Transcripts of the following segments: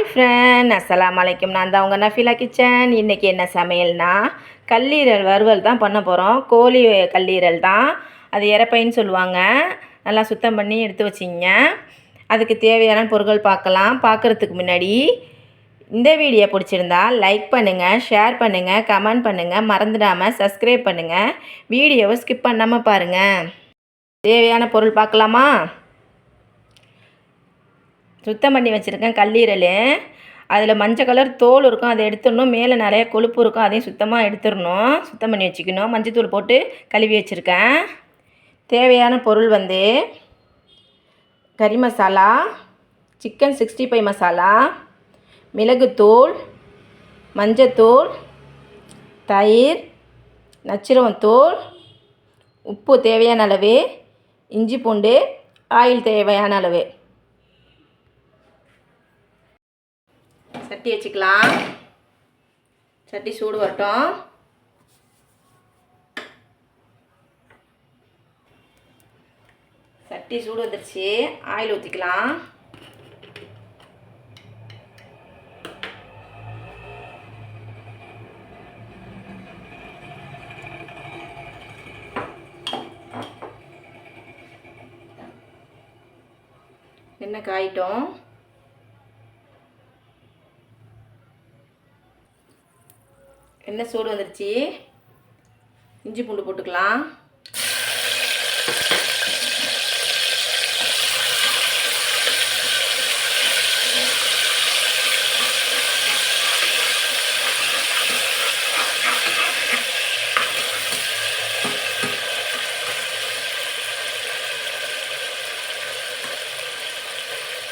Hi friend அஸ்லாம் அலைக்கும் நான் தான் உங்கள் நஃபிலா கிச்சன். இன்றைக்கி என்ன சமையல்னா கல்லீரல் வறுவல் தான் பண்ண போகிறோம் கோழி கல்லீரல் தான். அது இறப்பைன்னு சொல்லுவாங்க. நல்லா சுத்தம் பண்ணி எடுத்து வச்சிங்க. அதுக்கு தேவையான பொருட்கள் பார்க்கலாம். பார்க்குறதுக்கு முன்னாடி இந்த வீடியோ பிடிச்சிருந்தா லைக் பண்ணுங்கள் ஷேர் பண்ணுங்கள் கமெண்ட் பண்ணுங்கள் மறந்துடாமல் சப்ஸ்கிரைப் பண்ணுங்கள் வீடியோவை ஸ்கிப் பண்ணாமல் பாருங்கள் தேவையான பொருள் பார்க்கலாமா? சுத்தம் பண்ணி வச்சுருக்கேன் கல்லீரல். அதில் மஞ்சள் கலர் தோல் இருக்கும் அதை எடுத்துடணும். மேலே நிறைய கொழுப்பு இருக்கும் அதையும் சுத்தமாக எடுத்துடணும். சுத்தம் பண்ணி வச்சுக்கணும். மஞ்சத்தூள் போட்டு கழுவி வச்சுருக்கேன். தேவையான பொருள் வந்து கறி masala chicken sixty five masala மிளகுத்தூள் மஞ்சத்தூள் தயிர் நச்சிரவத்தூள் உப்பு தேவையான அளவு இஞ்சி பூண்டு ஆயில் தேவையான அளவு. சட்டி வச்சுக்கலாம். சட்டி சூடு வரட்டும். சட்டி சூடு வந்துருச்சு. ஆயில் ஊற்றிக்கலாம் என்ன காயிட்டோம். எண்ணெய் சூடு வந்துருச்சு? இஞ்சி பூண்டு போட்டுக்கலாம்.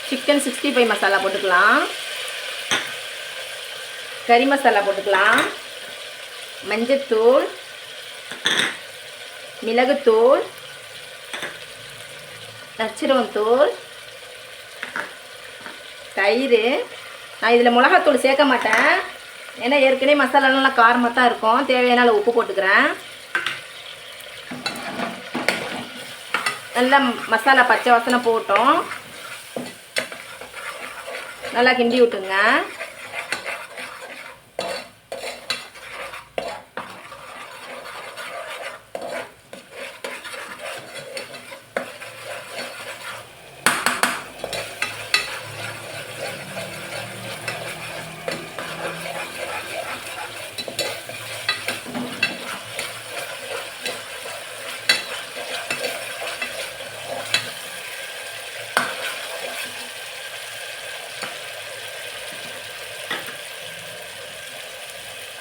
சிக்கன் சிக்ஸ்டி ஃபைவ் மசாலா போட்டுக்கலாம். கறி மசாலா போட்டுக்கலாம். மஞ்சத்தூள் மிளகுத்தூள் நச்சிரவத்தூள் தயிர். நான் இதில் மிளகாத்தூள் சேர்க்க மாட்டேன். ஏன்னா ஏற்கனவே மசாலாலாம் நல்லா காரமாக தான் இருக்கும். தேவையான உப்பு போட்டுக்கிறேன். நல்லா மசாலா பச்சை வசனை போட்டோம் நல்லா கிண்டி விட்டுங்க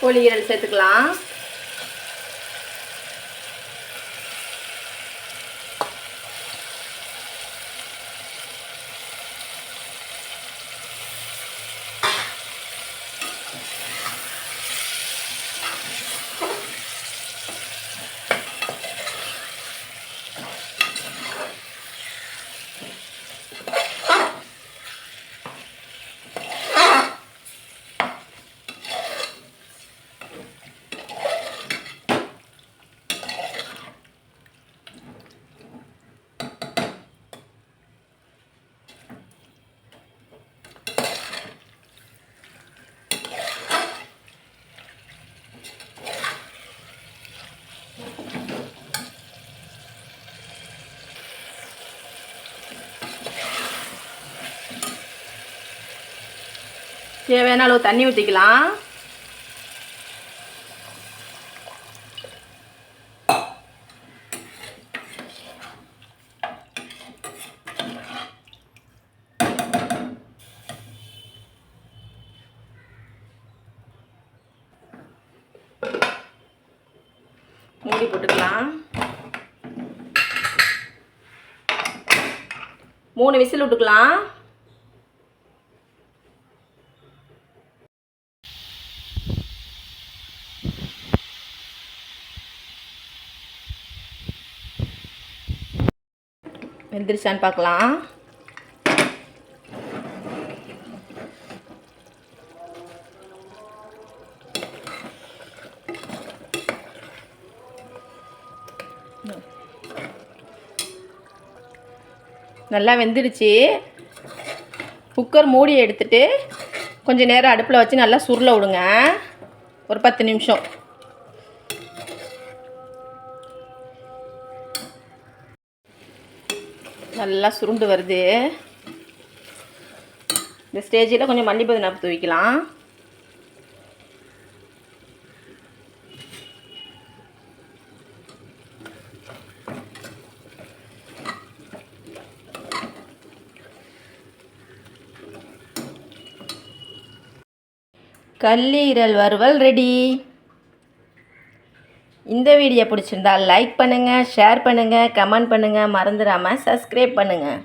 கோழி ஈரல் சேர்த்துக்கலாம். தேவையான அளவு தண்ணி ஊற்றிக்கலாம் மூடி போட்டுக்கலாம். மூணு விசில் விட்டுக்கலாம். வெந்துருச்சான்னு பார்க்கலாம். நல்லா வெந்துடுச்சு. குக்கர் மூடி எடுத்துட்டு கொஞ்சம் நேரம் அடுப்பில் வச்சு நல்லா சுருள விடுங்க. ஒரு பத்து நிமிஷம். நல்லா சுருண்டு வருது. இந்த ஸ்டேஜில் கொஞ்சம் மல்லிப்பதி நாப்பு தூவிக்கலாம். கல்லீரல் வறுவல் ரெடி. இந்த வீடியோ பிடிச்சிருந்தால் லைக் பண்ணுங்கள் ஷேர் பண்ணுங்கள் கமெண்ட் பண்ணுங்கள் மறந்துடாமல் சப்ஸ்கிரைப் பண்ணுங்கள்